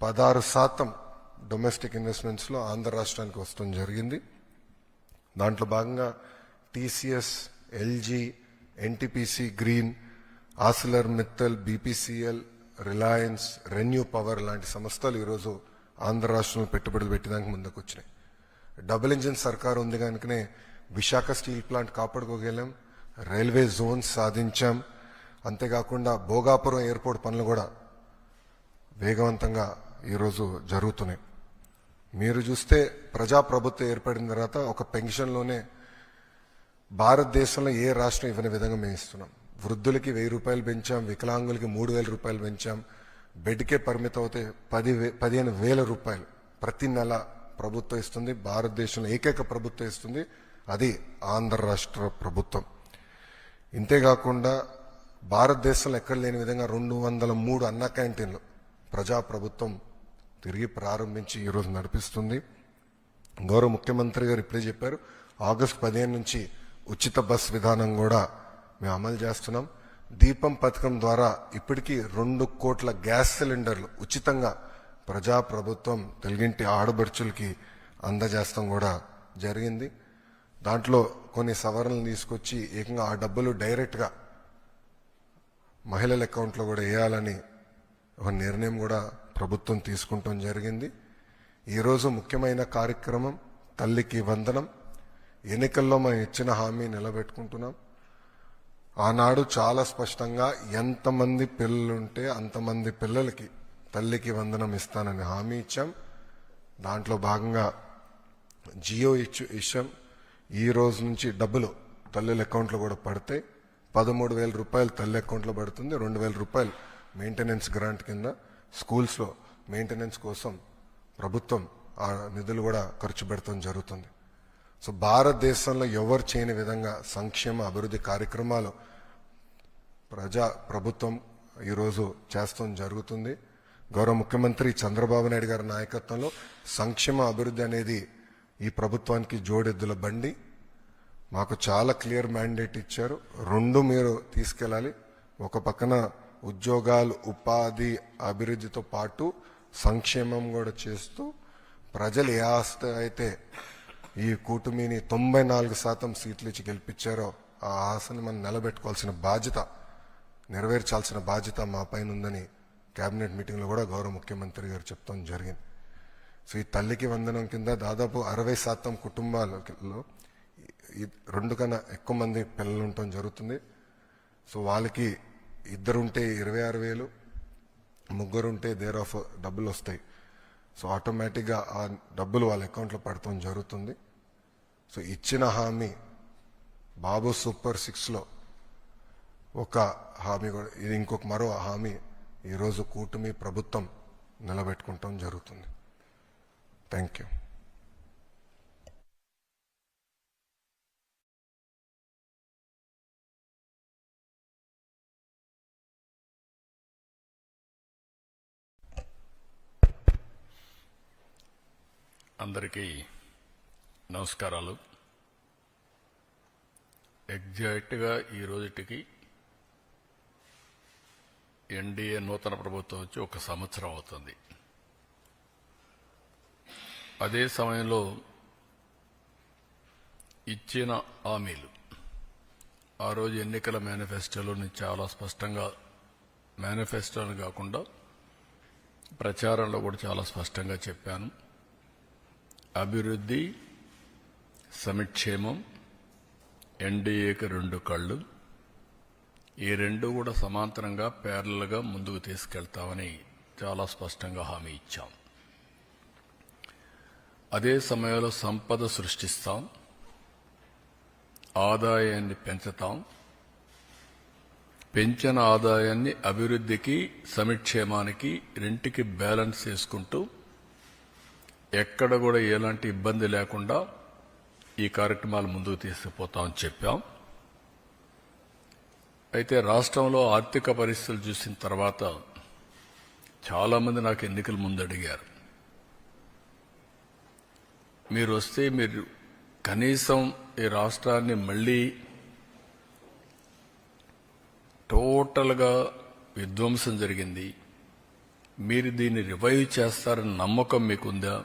పదహారు శాతం డొమెస్టిక్ ఇన్వెస్ట్మెంట్స్లో ఆంధ్ర రాష్ట్రానికి వస్తుంది జరిగింది. దాంట్లో భాగంగా TCS LG NTPC green Arcelor Mittal BPCL Reliance renew power లాంటి సంస్థలు ఈరోజు ఆంధ్ర రాష్ట్రంలో పెట్టుబడులు పెట్టడానికి ముందుకు వచ్చినాయి డబుల్ ఇంజిన్ సర్కారు ఉంది కనుకనే విశాఖ స్టీల్ ప్లాంట్ కాపాడుకోగలం రైల్వే జోన్స్ సాధించాం. అంతేకాకుండా భోగాపురం ఎయిర్పోర్ట్ పనులు కూడా వేగవంతంగా ఈరోజు జరుగుతున్నాయి. మీరు చూస్తే ప్రజాప్రభుత్వం ఏర్పడిన తర్వాత ఒక పెన్షన్లోనే భారతదేశంలో ఏ రాష్ట్రం ఇవ్వని విధంగా మేము ఇస్తున్నాం. వృద్ధులకి వెయ్యి రూపాయలు పెంచాం వికలాంగులకి మూడు వేల రూపాయలు పెంచాం బెడ్కే పరిమితం అవుతే పది వే- పదిహేను వేల రూపాయలు ప్రతి నెల ప్రభుత్వం ఇస్తుంది భారతదేశంలో ఏకైక ప్రభుత్వం ఇస్తుంది అది ఆంధ్ర రాష్ట్ర ప్రభుత్వం. ఇంతేకాకుండా భారతదేశంలో ఎక్కడ లేని విధంగా రెండు వందల మూడు అన్న క్యాంటీన్లు ప్రజాప్రభుత్వం తిరిగి ప్రారంభించి ఈరోజు నడిపిస్తుంది. గౌరవ ముఖ్యమంత్రి గారు ఇప్పుడే చెప్పారు ఆగస్టు పదిహేను నుంచి ఉచిత బస్ విధానం కూడా మేము అమలు చేస్తున్నాం. దీపం పథకం ద్వారా ఇప్పటికీ రెండు కోట్ల గ్యాస్ సిలిండర్లు ఉచితంగా ప్రజా ప్రభుత్వం తెలుగింటి ఆడబడుచులకి అందజేస్తాం కూడా జరిగింది. దాంట్లో కొన్ని సవరణలు తీసుకొచ్చి ఏకంగా ఆ డబ్బులు డైరెక్ట్గా మహిళల అకౌంట్లో కూడా వేయాలని ఒక నిర్ణయం కూడా ప్రభుత్వం తీసుకుంటాం జరిగింది. ఈరోజు ముఖ్యమైన కార్యక్రమం తల్లికి వందనం. ఎన్నికల్లో మనం ఇచ్చిన హామీ నిలబెట్టుకుంటున్నాం. ఆనాడు చాలా స్పష్టంగా ఎంతమంది పిల్లలుంటే అంతమంది పిల్లలకి తల్లికి వందనం ఇస్తానని హామీ ఇచ్చాం. దాంట్లో భాగంగా జియో ఇచ్చు ఇచ్చాం. ఈ రోజు నుంచి డబ్బులు తల్లుల అకౌంట్లో కూడా పడతాయి. పదమూడు వేల రూపాయలు తల్లి అకౌంట్లో పడుతుంది. రెండు వేల రూపాయలు మెయింటెనెన్స్ గ్రాంట్ కింద. స్కూల్స్లో మెయింటెనెన్స్ కోసం ప్రభుత్వం ఆ నిధులు కూడా ఖర్చు పెడతాం జరుగుతుంది. సో భారతదేశంలో ఎవరు చేయని విధంగా సంక్షేమ అభివృద్ధి కార్యక్రమాలు ప్రజా ప్రభుత్వం ఈరోజు చేస్తాం జరుగుతుంది. గౌరవ ముఖ్యమంత్రి చంద్రబాబు నాయుడు గారి నాయకత్వంలో సంక్షేమ అభివృద్ధి అనేది ఈ ప్రభుత్వానికి జోడెద్దుల బండి. మాకు చాలా క్లియర్ మ్యాండేట్ ఇచ్చారు. రెండు మీరు తీసుకెళ్ళాలి. ఒక పక్కన ఉద్యోగాలు ఉపాధి అభివృద్ధితో పాటు సంక్షేమం కూడా చేస్తూ ప్రజలు ఏ ఆస్తి అయితే ఈ కూటమిని తొంభై నాలుగు శాతం సీట్లు ఇచ్చి గెలిపించారో ఆ ఆశని మనం నిలబెట్టుకోవాల్సిన బాధ్యత నెరవేర్చాల్సిన బాధ్యత మా పైన ఉందని కేబినెట్ మీటింగ్లో కూడా గౌరవ ముఖ్యమంత్రి గారు చెప్తాం జరిగింది. సో ఈ తల్లికి వందనం కింద దాదాపు అరవై శాతం కుటుంబాలలో రెండు కన్నా ఎక్కువ మంది పిల్లలు ఉండటం జరుగుతుంది. సో వాళ్ళకి ఇద్దరుంటే ఇరవై ఆరు వేలు ముగ్గురుంటే దేర్ ఆఫ్ డబ్బులు వస్తాయి సో ఆటోమేటిక్గా ఆ డబ్బులు వాళ్ళ అకౌంట్లో పడటం జరుగుతుంది. సో ఇచ్చిన హామీ బాబు సూపర్ సిక్స్లో ఒక హామీ కూడా ఇది ఇంకొక మరో హామీ ఈరోజు కూటమి ప్రభుత్వం నిలబెట్టుకుంటాం జరుగుతుంది. Thank you. అందరికీ నమస్కారాలు. ఎగ్జాక్ట్గా ఈ రోజుటికి ఎన్డీఏ నూతన ప్రభుత్వం వచ్చి ఒక సంవత్సరం అవుతుంది. అదే సమయంలో ఇచ్చిన హామీలు ఆ రోజు ఎన్నికల మేనిఫెస్టోలోని చాలా స్పష్టంగా మేనిఫెస్టోని కాకుండా ప్రచారంలో కూడా చాలా స్పష్టంగా చెప్పాను. అభివృద్ధి సమిక్షేమం ఎన్డీఏకి రెండు కళ్ళు ఈ రెండు కూడా సమాంతరంగా ప్యారలల్గా ముందుకు తీసుకెళ్తామని చాలా స్పష్టంగా హామీ ఇచ్చాం. అదే సమయంలో సంపద సృష్టిస్తాం ఆదాయాన్ని పెంచుతాం పెంచిన ఆదాయాన్ని అభివృద్ధికి సమిక్షేమానికి రెంటికి బ్యాలెన్స్ చేసుకుంటూ ఎక్కడ కూడా ఎలాంటి ఇబ్బంది లేకుండా ఈ కార్యక్రమాలు ముందుకు తీసుకుపోతామని చెప్పాం. అయితే రాష్ట్రంలో ఆర్థిక పరిస్థితులు చూసిన తర్వాత చాలామంది నాకు ఎన్నికల ముందు అడిగారు. మీరు వస్తే మీరు కనీసం ఈ రాష్ట్రాన్ని మళ్ళీ టోటల్గా విధ్వంసం జరిగింది. మీరు దీన్ని రివైవ్ చేస్తారని నమ్మకం మీకుందా?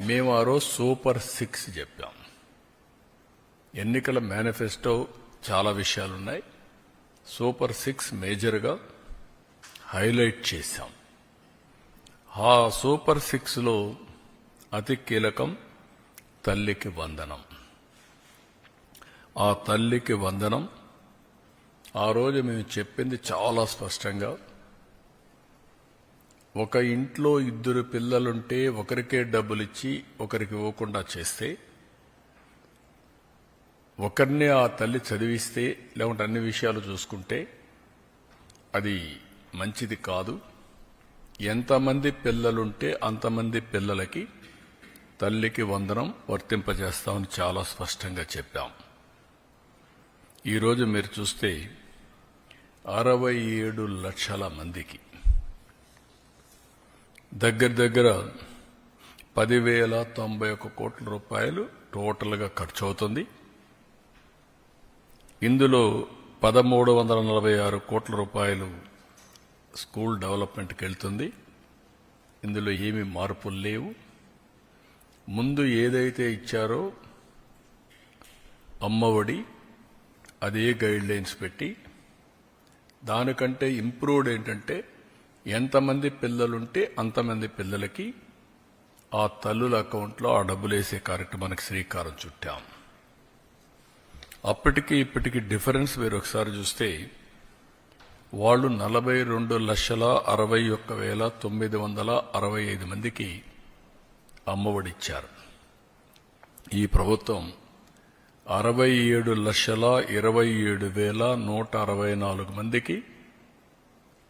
మేము ఆ రోజు సూపర్ సిక్స్ చెప్పాం. ఎన్నికల మేనిఫెస్టో చాలా విషయాలున్నాయి. సూపర్ సిక్స్ మేజర్గా హైలైట్ చేశాం. ఆ సూపర్ సిక్స్లో అతి కీలకం తల్లికి వందనం. ఆ తల్లికి వందనం ఆ రోజు మేము చెప్పింది చాలా స్పష్టంగా ఒక ఇంట్లో ఇద్దరు పిల్లలుంటే ఒకరికే డబ్బులిచ్చి ఒకరికి ఇవ్వకుండా చేస్తే ఒకరిని ఆ తల్లి చదివిస్తే లేకుంటే అన్ని విషయాలు చూసుకుంటే అది మంచిది కాదు. ఎంతమంది పిల్లలుంటే అంతమంది పిల్లలకి తల్లికి వందనం వర్తింపజేస్తామని చాలా స్పష్టంగా చెప్పాం. ఈరోజు మీరు చూస్తే అరవై ఏడు లక్షల మందికి దగ్గర దగ్గర పదివేల తొంభై ఒక్క కోట్ల రూపాయలు టోటల్గా ఖర్చు అవుతుంది ఇందులో పదమూడు వందల నలభై ఆరు కోట్ల రూపాయలు స్కూల్ డెవలప్మెంట్కి వెళ్తుంది. ఇందులో ఏమీ మార్పులు లేవు. ముందు ఏదైతే ఇచ్చారో అమ్మఒడి అదే గైడ్ లైన్స్ పెట్టి దానికంటే ఇంప్రూవ్డ్ ఏంటంటే ఎంతమంది పిల్లలుంటే అంతమంది పిల్లలకి ఆ తల్లుల అకౌంట్లో ఆ డబ్బులేసే కార్యక్రమానికి శ్రీకారం చుట్టాం. అప్పటికి ఇప్పటికి డిఫరెన్స్ మీరు ఒకసారి చూస్తే వాళ్ళు నలభై రెండు లక్షల అరవై ఒక్క వేల తొమ్మిది వందల అరవై ఐదు మందికి అమ్మఒడిచ్చారు. ఈ ప్రభుత్వం అరవై ఏడు లక్షల ఇరవై ఏడు వేల నూట అరవై నాలుగు మందికి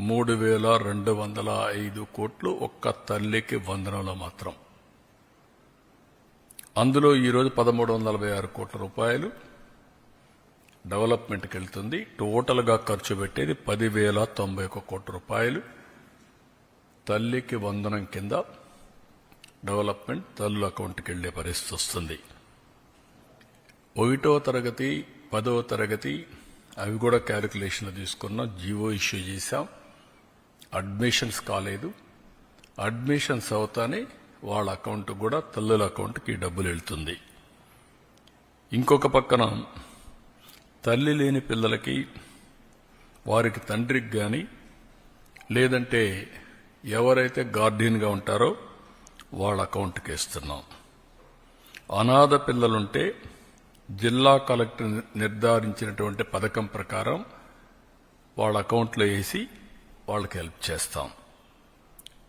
మూడు వేల రెండు వందల ఐదు కోట్లు ఒక్క తల్లికి వందనంలో మాత్రం. అందులో ఈరోజు పదమూడు వందల నలభై ఆరు కోట్ల రూపాయలు డెవలప్మెంట్కి వెళ్తుంది. టోటల్గా ఖర్చు పెట్టేది పదివేల తొంభై ఒక్క కోట్ల రూపాయలు. తల్లికి వందనం కింద డెవలప్మెంట్ తల్లుల అకౌంట్కి వెళ్ళే పరిస్థితి వస్తుంది. ఒకటో తరగతి పదవ తరగతి అవి కూడా క్యాలిక్యులేషన్ తీసుకున్నాం జీవో ఇష్యూ చేశాం. అడ్మిషన్స్ కాలేదు. అడ్మిషన్స్ అవుతానే వాళ్ళ అకౌంట్ కూడా తల్లుల అకౌంట్కి డబ్బులు వెళ్తుంది. ఇంకొక పక్కన తల్లి లేని పిల్లలకి వారికి తండ్రికి కానీ లేదంటే ఎవరైతే గార్డియన్గా ఉంటారో వాళ్ళ అకౌంట్కి ఇస్తున్నాం అనాథ పిల్లలుంటే జిల్లా కలెక్టర్ నిర్ధారించినటువంటి పథకం ప్రకారం వాళ్ళ అకౌంట్లో వేసి వాళ్ళకి హెల్ప్ చేస్తాం.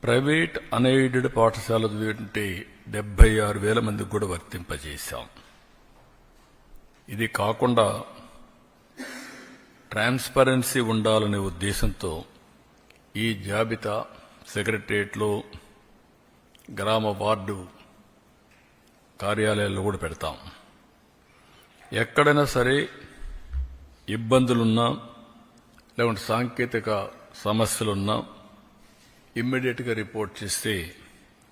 ప్రైవేట్ అన్ఎయిడెడ్ పాఠశాల చదివింటే డెబ్బై ఆరు వేల మందికి కూడా వర్తింపజేశాం. ఇది కాకుండా ట్రాన్స్పరెన్సీ ఉండాలనే ఉద్దేశంతో ఈ జాబితా సెక్రటరియట్లో గ్రామ వార్డు కార్యాలయాల్లో కూడా పెడతాం. ఎక్కడైనా సరే ఇబ్బందులున్నా లేకుంటే సాంకేతిక సమస్యలున్నా ఇమ్మీడియట్గా రిపోర్ట్ చేస్తే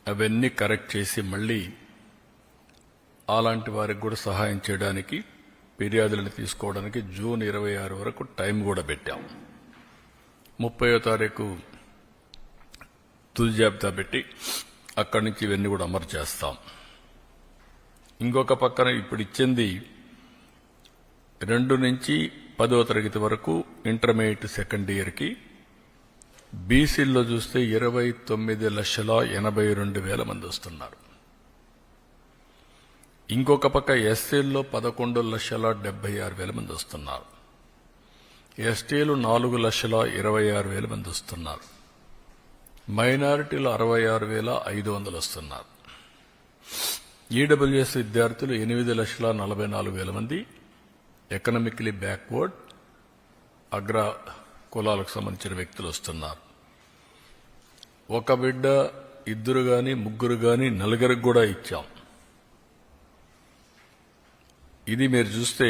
అవన్నీ కరెక్ట్ చేసి మళ్ళీ అలాంటి వారికి కూడా సహాయం చేయడానికి ఫిర్యాదులను తీసుకోవడానికి జూన్ ఇరవై ఆరు వరకు టైం కూడా పెట్టాం. ముప్పయో తారీఖు తుది జాబితా పెట్టి అక్కడి నుంచి ఇవన్నీ కూడా అమరు చేస్తాం. ఇంకొక పక్కన ఇప్పుడు ఇచ్చింది రెండు నుంచి పదో తరగతి వరకు ఇంటర్మీడియట్ సెకండ్ ఇయర్కి బీసీల్లో చూస్తే ఇరవై తొమ్మిది లక్షల ఎనభై రెండు వేల మంది వస్తున్నారు. ఇంకొక పక్క ఎస్సీల్లో పదకొండు లక్షల డెబ్బై ఆరు వేల మంది వస్తున్నారు. ఎస్టీలు నాలుగు లక్షల ఇరవై ఆరు వేల మంది వస్తున్నారు. మైనారిటీలు అరవై ఆరు వేల ఐదు వందలు వస్తున్నారు. ఈడబ్ల్యూఎస్ విద్యార్థులు ఎనిమిది లక్షల నలభై నాలుగు వేల మంది. Economically backward. అగ్ర కులాలకు సంబంధించిన వ్యక్తులు వస్తున్నారు. ఒక బిడ్డ ఇద్దరు కానీ ముగ్గురు కానీ నలుగురికి కూడా ఇచ్చాం. ఇది మీరు చూస్తే